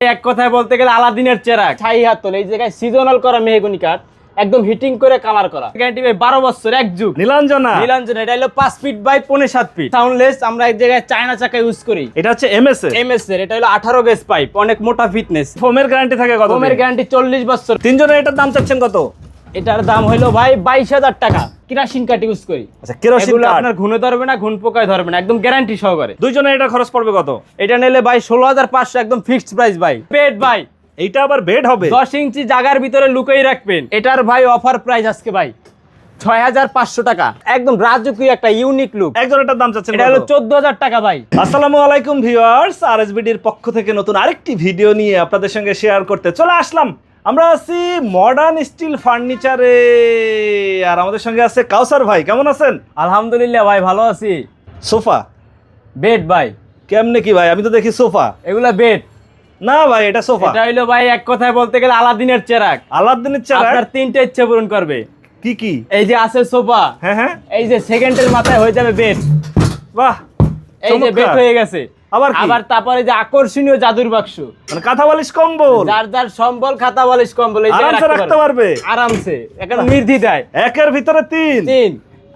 এক কথায় বলতে গেলে আলাদিনের চেরা ছাই হাত এই জায়গায় সিজনাল করা মেহগুনি কাঠ একদম হিটিং করে কালার করা। গ্যারান্টি ভাই বারো বছর এক যুগ। নীলাঞ্জনা। নীলাঞ্জনা এটা হলো পাঁচ ফিট বাই পনেরো সাত ফিট সাউন্ডলেস আমরা এক জায়গায় চায়না চাকা ইউজ করি। এটা হচ্ছে এমএস এম এমএস এর এটা হলো আঠারো গেজ পাইপ অনেক মোটা ফিটনেস ফোমের গ্যারান্টি থাকে কত হোমের গ্যারান্টি চল্লিশ বছর। তিনজনের এটার দাম চাচ্ছেন কত? এটার দাম হলো ভাই বাইশ হাজার টাকা। কিরাসিন কাঠ ইউজ করি। আচ্ছা কেরোসিন আপনার ঘুনে ধরবে না ঘুন পোকায় ধরবে না একদম গ্যারান্টি সহকারে। দুইজনের এটা খরচ পড়বে কত? এটা নিলে ভাই ষোলো হাজার পাঁচশো একদম ফিক্সড প্রাইস ভাই। পেড ভাই। এইটা আবার বেড হবে? দশ ইঞ্চি জায়গার ভিতরে লুকিয়ে রাখবেন। এটার ভাই অফার প্রাইস আজকে ভাই ছয় হাজার পাঁচশো টাকা। একদম রাজকীয় একটা ইউনিক লুক একজন এটার দাম চাচ্ছেন এটা হলো? চোদ্দ হাজার টাকা ভাই। আসসালামু আলাইকুম ভিউয়ার্স আরএসবিডির পক্ষ থেকে নতুন আরেকটি ভিডিও নিয়ে আপনাদের সঙ্গে শেয়ার করতে চলে আসলাম। আমরা আছি মডার্ন স্টিল ফার্নিচারে আর আমাদের সঙ্গে আছে কাউসার ভাই কেমন আছেন? আলহামদুলিল্লাহ ভাই ভালো আছি। সোফা? বেড ভাই। কেমনে কি ভাই? আমি তো দেখি সোফা। এগুলা বেড না ভাই এটা সোফা। এটা হইল ভাই এক কথায় বলতে গেলে আলাদিনের চেরাক। আলাদিনের চেরাক? আপনার তিনটে ইচ্ছে পূরণ করবে। কি কি? এই যে আছে সোফা। হ্যাঁ হ্যাঁ। এই যে সেকেন্ডের মাথায় হয়ে যাবে বেড বাহ! এই যে বেড হয়ে গেছে। আবার? আবার তারপরে যে আকর্ষণীয় জাদুর বাক্স। মানে কাঁথা বালিশ কম্বল। যার যার সম্বল খাতা বালিশ কম্বল এই আরামসে রাখতে পারবে। আরামসে এখন নির্দ্বিধায়। একের ভিতরে তিন। তিন।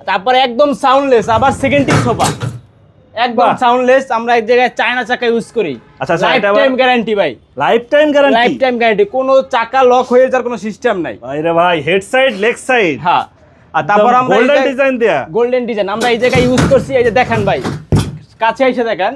তারপরে একদম সাউন্ডলেস আবার সেকেন্ডিং সোফা একদম সাউন্ডলেস আমরা এক জায়গায় চায়না চাকা ইউজ করি। আচ্ছা, লাইফ টাইম গ্যারান্টি ভাই। Life time life time guarantee কোনো চাকা লক হয়ে যাওয়ার কোনো সিস্টেম নাই। ভাইরে ভাই হেড সাইড লেগ সাইড হ্যাঁ। আর তারপর আমরা গোল্ডেন ডিজাইন দেয়া। গোল্ডেন ডিজাইন আমরা এই জায়গায় ইউজ করছি এই যে দেখেন ভাই। কাছে এসে দেখেন।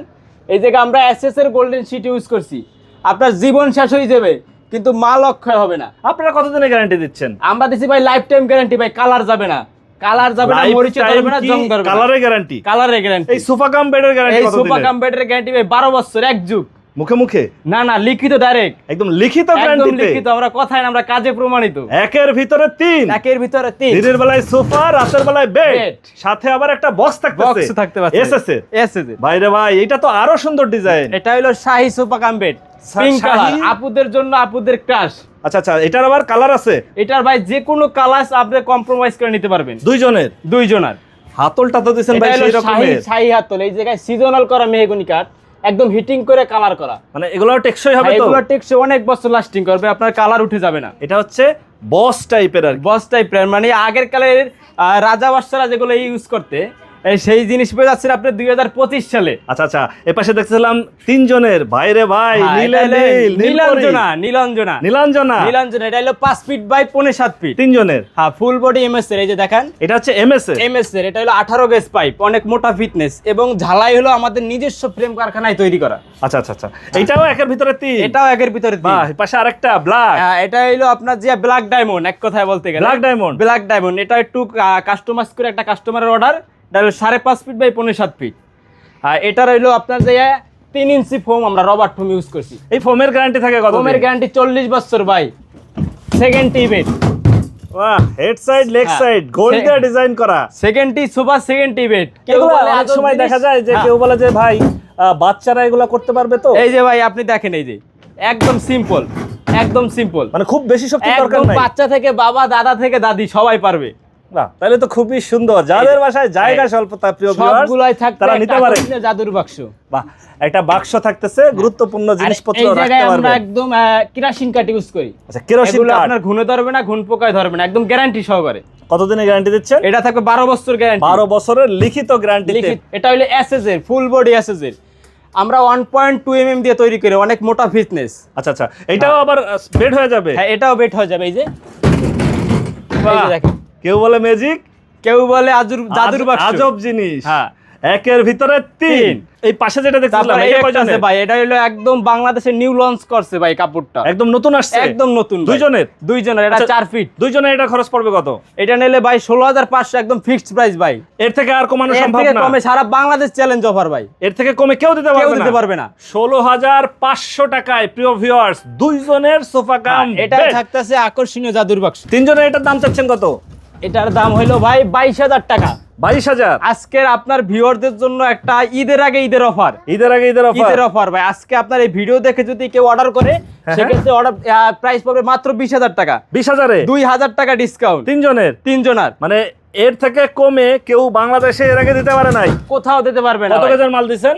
এই জায়গায় আমরা এসএস এর গোল্ডেন শিট ইউজ করছি। আপনার জীবন শেষ হয়ে যাবে কিন্তু মাল অক্ষয় হবে না। আপনারা কতদিনের গ্যারান্টি দিচ্ছেন? আমরা দিছি ভাই লাইফ টাইম গ্যারান্টি ভাই কালার যাবে না। কালার যাবে না মরিচে ধরবে না জং ধরবে কালারের গ্যারান্টি কালারের গ্যারান্টি এই সোফা কাম বেডের গ্যারান্টি এই সোফা কাম বেডের গ্যারান্টি ভাই বারো বছর এক যুগ। মুখে মুখে? না না লিখিত ডাইরেক্ট একদম লিখিত একদম লিখিত আমরা কথায় আমরা কাজে প্রমাণিত। একের ভিতরে তিন। একের ভিতরে তিন। দিনের বেলায় সোফা রাতের বেলায় বেড সাথে আবার একটা বক্স থাকতেছে। বক্স থাকতে পারছে। এসএস এসএস এর ভাইরে ভাই এটা তো আরও সুন্দর ডিজাইন এটা হলো শাহী সোফা কাম্পেট শা- পিঙ্ক কালার? আপুদের জন্য আপুদের ক্রাশ আচ্ছা আচ্ছা এটার আবার কালার আছে? এটার ভাই যে কোনো কালার আপনি কম্প্রোমাইজ করে নিতে পারবেন। দুইজনের? দুইজনের। হাতলটা তো এটা ভাই সেই রকমের। শাহী হাতল। এই জায়গায় সিজনাল করা মেহগনি কাঠ। একদম হিটিং করে কালার করা। মানে এগুলো টেকসই হবে হ্যাঁ, তো? এগুলো টেকসই অনেক বছর লাস্টিং করবে আপনার কালার উঠে যাবে না। এটা হচ্ছে বস টাইপের আর বস টাইপের মানে আগের কালের আহ, রাজা বাদশারা যেগুলো ইউজ করতে সেই জিনিস পেয়ে যাচ্ছেন আপনি দুই হাজার পঁচিশ সালে। আচ্ছা আচ্ছা এপাশে দেখছিলাম তিনজনের ভাইরে ভাই হ্যাঁ, এটা হলো নীল নীলাঞ্জনা নীলাঞ্জনা। নীলাঞ্জনা। নীলাঞ্জনা এটা হলো পাঁচ ফিট বাই পনেরো সাত ফিট। তিনজনের। হ্যাঁ ফুল বডি এমএস এর এই যে দেখেন। এটা হচ্ছে এমএস এর। এমএস এর এটা হলো আঠারো গেজ পাইপ অনেক মোটা ফিটনেস এবং ঝালাই হলো আমাদের নিজস্ব ফ্রেম কারখানায় তৈরি করা। আচ্ছা আচ্ছা আচ্ছা এইটাও একের ভিতরে তিন? এটাও একের ভিতরে তিন। পাশে আরেকটা ব্ল্যাক হ্যাঁ, এটা হলো আপনার যে ব্ল্যাক ডায়মন্ড এক কথায় বলতে গেলে। Black diamond? ব্ল্যাক ডায়মন্ড এটা একটু কাস্টমাইজ করে একটা কাস্টমারের অর্ডার এটা হলো সাড়ে পাঁচ ফিট বাই পনেরো সাত ফিট আর এটা হইল আপনার যে তিন ইঞ্চি ফোম আমরা রবার ফোম ইউজ করছি। এই ফোমের গ্যারান্টি থাকে কত ফোমের গ্যারান্টি চল্লিশ বছর ভাই। সেকেন্ড টি বেড বাহ হেড সাইড লেগ হ্যাঁ। সাইড দিয়ে ডিজাইন করা। সেকেন্ড টি সুপার সেকেন্ড এগুলো অনেক সময় দেখা যায় যে কেউ বলে যে ভাই বাচ্চারা এগুলো করতে পারবে তো? এই যে ভাই আপনি দেখেন এই যে। একদম সিম্পল একদম সিম্পল মানে খুব বেশি শক্তি দরকার নাই। বাচ্চা থেকে বাবা দাদা থেকে দাদি সবাই পারবে। না তাহলে তো খুবই সুন্দর। যাদের বাসায় জায়গা স্বল্পতা প্রিয় সবগুলাই থাকবে তারা নিতে পারে। জাদুর বাক্স। বাহ একটা বাক্স থাকতেছে গুরুত্বপূর্ণ জিনিসপত্র রাখতে জায়গায় আমরা একদম কিরাসিন কাঠ ইউজ করি। আচ্ছা কেরোসিন কাঠ। আপনার ঘুনে ধরবে না ঘুন পোকায় ধরবে না একদম গ্যারান্টি সহকারে। কতদিনের গ্যারান্টি দিচ্ছেন? এটা থাকবে বারো বছর গ্যারান্টি বারো বছরের লিখিত গ্যারান্টি এটা হলো এসএস এর ফুল বডি এসএস এর। আমরা ওয়ান পয়েন্ট টু এম দিয়ে তৈরি করি অনেক মোটা ফিটনেস আচ্ছা আচ্ছা এটাও আবার বেড হয়ে যাবে? হ্যাঁ এটাও বেট হয়ে যাবে এই যে। এই যে দেখেন। কেউ বলে ম্যাজিক কেউ বলে আজুর জাদুর বাক্স। আজব জিনিস। হ্যাঁ। একের ভিতরে তিন। এই পাশে যেটা দেখছিলাম এটা? ভাই এটা হলো একদম বাংলাদেশে নিউ লঞ্চ করছে ভাই কাপড়টা। একদম নতুন আসছে? একদম নতুন দুইজনের? দুইজনের এটা আচ্ছা, চার ফিট দুইজনে এটা খরচ পড়বে কত? এটা নিলে ভাই ষোলো হাজার পাঁচশো একদম ফিক্সড প্রাইস ভাই। এর থেকে আর কমানো সম্ভব না। কমে সারা বাংলাদেশ চ্যালেঞ্জ অফার ভাই। এর থেকে কমে কেউ দিতে কেউ পারবে দিতে পারবে না। ষোলো হাজার পাঁচশো টাকায় প্রিয় ভিউয়ার্স দুইজনের সোফা কাম এটা। থাকতেছে আকর্ষণীয় জাদুর বাক্স। তিনজনের এটার দাম চাচ্ছেন কত? এটার দাম হইল ভাই বাইশ হাজার টাকা। বাইশ হাজার? আজকের আপনার ভিউয়ারদের জন্য একটা ঈদের আগে ঈদের অফার। ঈদের আগে ঈদের অফার? ঈদের অফার ভাই। আজকে আপনার এই ভিডিও দেখে যদি কেউ অর্ডার করে হ্যাঁ। সেক্ষেত্রে অর্ডার প্রাইস পাবে মাত্র বিশ হাজার টাকা। বিশ হাজারে? দুই হাজার টাকা ডিসকাউন্ট তিনজনের? তিনজনার। মানে এর থেকে কমে কেউ বাংলাদেশে এর আগে দিতে পারে নাই। কোথাও দিতে পারবে না কত। কেজির মাল দিচ্ছেন?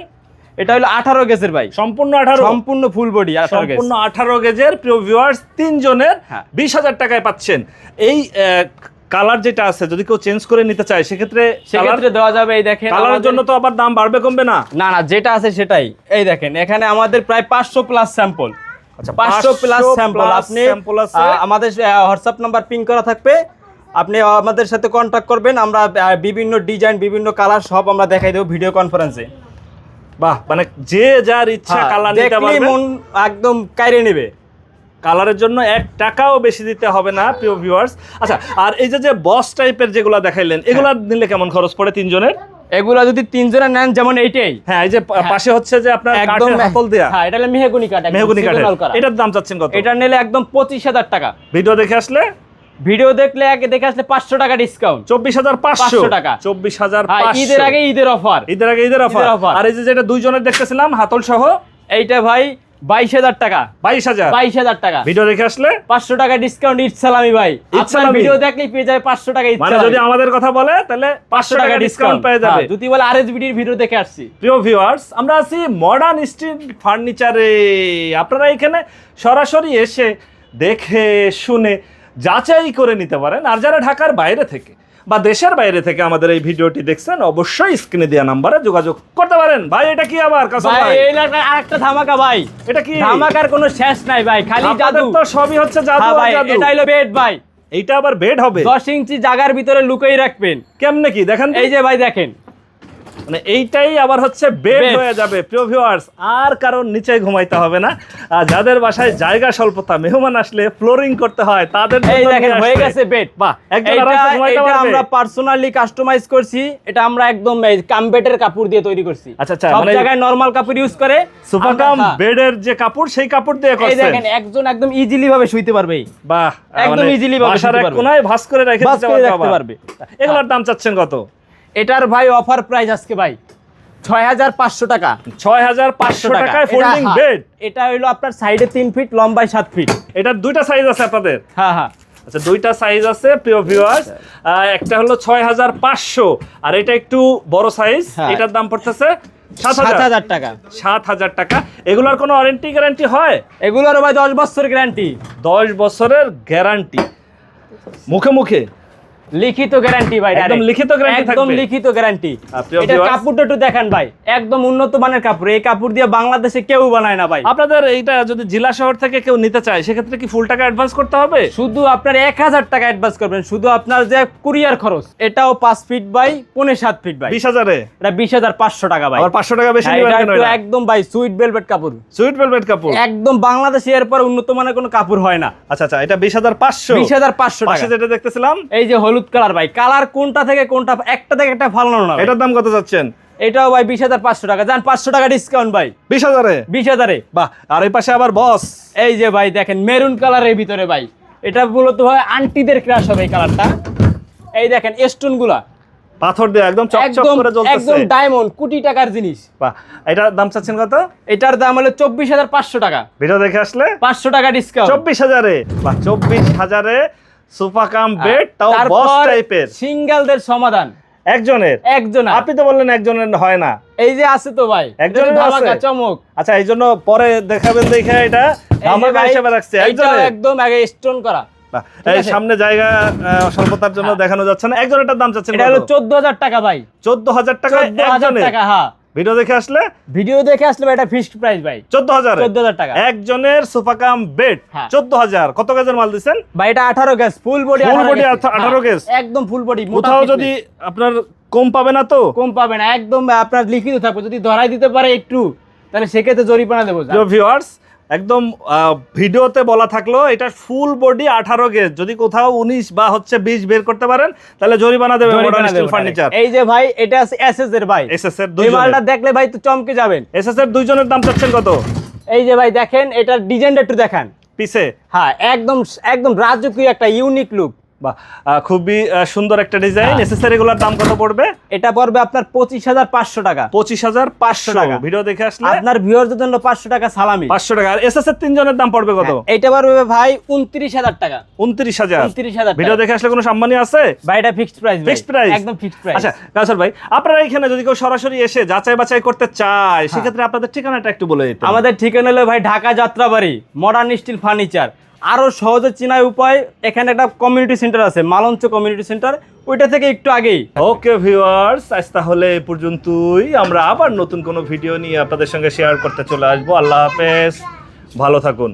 এটা হলো আঠারো গেজের ভাই। সম্পূর্ণ আঠারো? সম্পূর্ণ ফুল বডি সম্পূর্ণ আঠারো গেজের প্রিয় ভিউয়ার্স তিনজনের হ্যাঁ। বিশ হাজার টাকায় পাচ্ছেন। এই কালার যেটা আছে যদি কেউ চেঞ্জ করে নিতে চায় সেক্ষেত্রে সেক্ষেত্রে দেওয়া যাবে এই দেখেন কালারের জন্য তো আবার দাম বাড়বে কমবে না? না না যেটা আছে সেটাই। এই দেখেন এখানে আমাদের প্রায় পাঁচশো প্লাস স্যাম্পল আচ্ছা পাঁচশো প্লাস স্যাম্পল আপনি আমাদের হোয়াটসঅ্যাপ নাম্বার পিন করা থাকবে। আপনি আমাদের সাথে কন্ট্যাক্ট করবেন আমরা বিভিন্ন ডিজাইন বিভিন্ন কালার সব আমরা দেখাই দেবো ভিডিও কনফারেন্সে বাহ মানে যে যার ইচ্ছা কালার নিতে পারবে। মন একদম কাইরে নেবে। কালারের জন্য এক টাকাও বেশি দিতে হবে না প্রিয় ভিউয়ার্স আচ্ছা আর এই যে যে বস টাইপের যেগুলো দেখাইলেন এগুলা নিলে কেমন খরচ পড়ে তিনজনের? এগুলা যদি তিনজনে নেন যেমন এইটাই। হ্যাঁ এই যে পাশে হচ্ছে যে আপনার কাঠের হাতল দেয়া। হ্যাঁ এটা হলো মেহগুনি কাঠ একদম মেহগুনি করা। এটার দাম চাচ্ছেন কত? এটা নিলে একদম পঁচিশ হাজার টাকা। ভিডিও দেখে আসলে? ভিডিও দেখলে আগে দেখে আসলে পাঁচশো টাকা ডিসকাউন্ট চব্বিশ হাজার পাঁচশো। 500 টাকা। চব্বিশ হাজার হ্যাঁ ঈদের আগে ঈদের অফার। ঈদের আগে ঈদের অফার। আর এই যে যেটা দুইজনের দেখতেছিলাম হাতল সহ? এইটা ভাই বাইশ হাজার টাকা। বাইশ হাজার? বাইশ হাজার টাকা। ভিডিও দেখে আসলে? পাঁচশো টাকা ডিসকাউন্ট ভাই। আপনার ভিডিও পেয়ে যাবে পাঁচশো টাকা মানে যদি আমাদের কথা বলে তাহলে পাঁচশো টাকা ডিসকাউন্ট পেয়ে যাবে। হ্যাঁ, যদি বলে আর ভিডিও দেখে আসছি। প্রিয় ভিউয়ার্স আমরা আছি মডার্ন স্ট্রিট ফার্নিচারে আপনারা এখানে সরাসরি এসে দেখে শুনে যাচাই করে নিতে পারেন আর যারা ঢাকার বাইরে থেকে বা দেশের বাইরে থেকে আমাদের এই ভিডিওটি দেখছেন অবশ্যই স্ক্রিনে দেওয়া নাম্বারে যোগাযোগ করতে পারেন। ভাই এটা কি আবার ভাই এলাকার আরেকটা ধামাকা ভাই। এটা কি? ধামাকার কোনো শেষ নাই ভাই খালি জাদু। তো সবই হচ্ছে জাদু হ্যাঁ ভাই এটা হলো বেড ভাই। এইটা আবার বেড হবে? দশ ইঞ্চি জাগার ভিতরে লুকিয়ে রাখবেন। কেমনে কি? দেখেন এই যে ভাই দেখেন। মানে এইটাই আবার হচ্ছে বেড হয়ে যাবে। প্রিয় ভিউয়ার্স আর কারণ নিচে ঘুমাইতে হবে না। আর যাদের বাসায় জায়গা স্বল্পতা মেহমান আসলে ফ্লোরিং করতে হয় তাদের এই দেখেন হয়ে গেছে বেড বাহ। একজন এটা আমরা পার্সোনালি কাস্টমাইজ করছি। এটা আমরা একদম এই কামবেটের কাপড় দিয়ে তৈরি করছি। আচ্ছা, আচ্ছা, সব মানে- জায়গায় নরমাল কাপড় ইউজ করে আমরা- কাম। বেডের যে কাপড় সেই কাপড় দিয়ে এই দেখেন একজন একদম ইজিলি ভাবে শুইতে পারবে। বাহ একদম মানে easily ভাবে এক পারবে। কোনায় ভাঁজ করে রেখে দিতে। পারবে। এগুলোর দাম চাচ্ছেন কত? এটার ভাই অফার প্রাইস আজকে ভাই ছয় হাজার পাঁচশো টাকা। ছয় হাজার পাঁচশো টাকায় ফোল্ডিং হ্যাঁ, বেড এটা হইল আপনার সাইডে তিন ফিট লম্বায় সাত ফিট এটার দুইটা সাইজ আছে আপনাদের? হ্যাঁ হ্যাঁ। আচ্ছা দুইটা সাইজ আছে প্রিয় ভিউয়ার্স একটা হলো ছয় হাজার পাঁচশো আর এটা একটু বড় সাইজ হ্যাঁ। এটার দাম পড়তেছে সাত হাজার। হাজার টাকা। সাত হাজার টাকা। এগুলোর কোনো ওয়ারেন্টি গ্যারান্টি হয়? এগুলোর ভাই দশ বছর গ্যারান্টি দশ বছরের গ্যারান্টি মুখে মুখে। লিখিত গ্যারান্টি ভাই একদম। লিখিত guarantee একদম লিখিত গ্যারান্টি এটা কাপড়টা একটু দেখান ভাই। একদম উন্নত মানের কাপড়। এই কাপড় দিয়ে বাংলাদেশে কেউ বানায় না ভাই। আপনাদের এইটা যদি জেলা শহর থেকে কেউ নিতে চায় সেক্ষেত্রে কি ফুল টাকা অ্যাডভান্স করতে হবে? শুধু আপনার এক হাজার টাকা অ্যাডভান্স করবেন। শুধু আপনার যে কুরিয়ার খরচ এটাও পাঁচ ফিট বাই পনেরো সাত ফিট ভাই। বিশ হাজারে? এটা বিশ হাজার পাঁচশো টাকা ভাই। পাঁচশো টাকা বেশি হ্যাঁ? একদম ভাই সুইট ভেলভেট কাপড়। সুইট ভেলভেট কাপড়? একদম বাংলাদেশে এরপর উন্নত মানের কোনো কাপড় হয় না। আচ্ছা আচ্ছা এটা বিশ হাজার পাঁচশো। বিশ হাজার পাঁচশো টাকা। যেটা দেখতেছিলাম এই যে হলুদ কালার ভাই। কালার কোনটা থেকে কোনটা একটা থেকে একটা ফালানো না এটার দাম কত যাচ্ছেন এটাও ভাই বিশ হাজার পাঁচশো টাকা। যান পাঁচশো টাকা ডিসকাউন্ট ভাই। বিশ হাজারে? বিশ হাজারে। বাহ আর এই পাশে আবার বস এই যে ভাই দেখেন মেরুন কালারের ভিতরে ভাই। এটা মূলত হয় আন্টিদের ক্রাশ হবে এই কালারটা এই দেখেন স্টোনগুলা। পাথর দিয়ে একদম চকচক করে জ্বলতেছে। একদম ডায়মন্ড কোটি টাকার জিনিস। বাহ এটার দাম চাচ্ছেন কত? এটার দাম হলো চব্বিশ হাজার পাঁচশো টাকা। ভিডিও দেখে আসলে? পাঁচশো টাকা ডিসকাউন্ট চব্বিশ হাজারে। বাহ চব্বিশ হাজারে সোফা কাম বেড তাও বস টাইপের সিঙ্গেলদের সমাধান। একজনের? একজন আপনি তো বললেন একজনের হয় না। এই যে আছে তো ভাই একজনের ধামাকা, চমক। আচ্ছা এই জন্য পরে দেখাবেন দেখে এটা ধামাকা হিসেবে রাখছে। একজনের? একদম আগে স্টোন করা। এই সামনে জায়গা স্বল্পতার জন্য দেখানো যাচ্ছে না। একজনেরটার দাম চাচ্ছেন এটা হলো চোদ্দ হাজার টাকা ভাই। চোদ্দ হাজার টাকা চোদ্দ একজনের? টাকা হ্যাঁ। ভিডিও দেখে আসলে? ভিডিও দেখে আসলে ভাই এটা ফিক্সড প্রাইস ভাই। চোদ্দ হাজার। চোদ্দ হাজার টাকা। একজনের সোফা কাম বেড হ্যাঁ। চোদ্দ হাজার। কত গেজের মাল দিবেন ভাই এটা 18 gauge full body full body 18 gauge. একদম ফুল বডি কোথাও যদি আপনার কম পাবে না তো? কম পাবে না একদম আপনার লিখিত থাকবে। যদি ধরাই দিতে পারে একটু তাহলে সেক্ষেত্রে জরিমানা দেবো ভিউয়ার্স একদম ভিডিওতে বলা থাকল এটা ফুল বডি আঠারো গেজ। যদি কোথাও উনিশ বা হচ্ছে বিশ বের করতে পারেন তাহলে জরিমানা দেবো ফার্নিচার এই যে ভাই এটা আছে এস এর ভাই। এস এস এর দুই মালটা দেখলে ভাই তো চমকে যাবেন। এস এস এর দুইজনের দাম চাচ্ছেন কত? এই যে ভাই দেখেন এটার ডিজাইনটা একটু দেখান। পিছে হ্যাঁ একদম একদম রাজকীয় একটা ইউনিক লুক আহ, খুবই সুন্দর একটা ডিজাইন হ্যাঁ। এসএসআর দাম কত পড়বে? এটা পড়বে আপনার পঁচিশ হাজার পাঁচশো টাকা। পঁচিশ হাজার পাঁচশো টাকা। ভিডিও দেখে আসলে? আপনার ভিউয়ারদের জন্য পাঁচশো টাকা সালামি। পাঁচশো টাকা। আর এসএসআর তিনজনের দাম পড়বে কত? হ্যাঁ, এইটা পড়বে ভাই উনত্রিশ হাজার টাকা। উনত্রিশ হাজার। উনত্রিশ হাজার ভিডিও দেখে আসলে কোনো সম্মানী আছে? ভাই এটা ফিক্সড প্রাইস ফিক্সড প্রাইস একদম ফিক্সড প্রাইস আচ্ছা কাউসার ভাই আপনারা এখানে যদি কেউ সরাসরি এসে যাচাই বাছাই করতে চায় সেক্ষেত্রে আপনাদের ঠিকানাটা একটু বলে দিতে আমাদের ঠিকানা হলো ভাই Dhaka Jatrabari modern steel furniture আরও সহজে চেনার উপায়, এখানে একটা কমিউনিটি সেন্টার আছে, মালঞ্চ কমিউনিটি সেন্টার ওইটা থেকে একটু আগেই। ওকে ভিউয়ার্স আজ তাহলে এ পর্যন্তই। আমরা আবার নতুন কোনো ভিডিও নিয়ে আপনাদের সঙ্গে শেয়ার করতে চলে আসব। আল্লাহ হাফেজ। ভালো থাকুন।